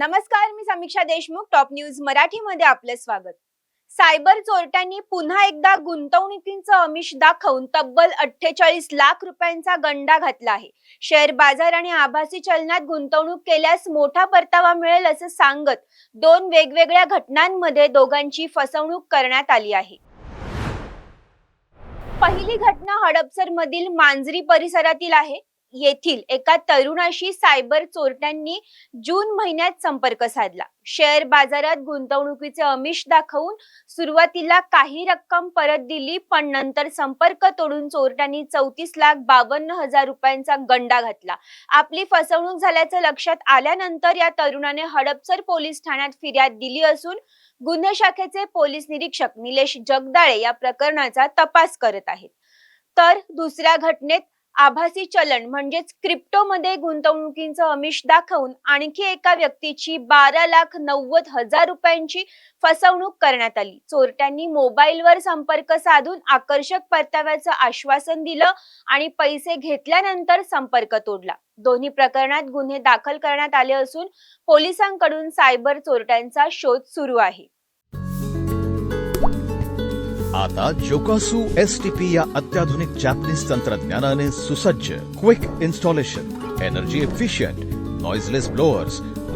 नमस्कार मी Samiksha Deshmukh top news मराठीमध्ये आपलं स्वागत. सायबर चोरट्यांनी पुन्हा एकदा गुंतवणुकीचं अमिष दाखवून तब्बल अठ्ठेचाळीस लाख रुपयांचा गंडा घातला आहे. शेअर बाजार आणि आभासी चलनात गुंतवणूक केल्यास मोठा परतावा मिळेल असं सांगत दोन वेगवेगळ्या घटनांमध्ये दोघांची फसवणूक करण्यात आली आहे. पहिली घटना हडपसर मधील मांजरी परिसरातील आहे. येथील एका तरुणाशी सायबर चोरट्यांनी जून महिन्यात संपर्क साधला. शेअर बाजारात गुंतवणुकीचे अमिष दाखवून सुरुवातीला काही रक्कम परत दिली पण नंतर संपर्क तोडून चोरट्यांनी चौतीस लाख बावन्न हजार रुपयांचा गंडा घातला. आपली फसवणूक झाल्याचं लक्षात आल्यानंतर या तरुणाने हडपसर पोलीस ठाण्यात फिर्याद दिली असून गुन्हे शाखेचे पोलीस निरीक्षक निलेश जगदाळे या प्रकरणाचा तपास करत आहेत. तर दुसऱ्या घटनेत आभासी चलन म्हणजेच क्रिप्टोमध्ये गुंतवणुकीचं अमिष दाखवून आणखी एका व्यक्तीची बारा लाख नव्वद हजार रुपयांची फसवणूक करण्यात आली. चोरट्यांनी मोबाईलवर संपर्क साधून आकर्षक परताव्याचं आश्वासन दिलं आणि पैसे घेतल्यानंतर संपर्क तोडला. दोन्ही प्रकरणात गुन्हे दाखल करण्यात आले असून पोलिसांकडून सायबर चोरट्यांचा शोध सुरू आहे. आता जोकासू एस टी पी या अत्याधुनिक जॅपनीज तंत्रज्ञानाने सुसज्ज quick installation energy efficient noiseless blowers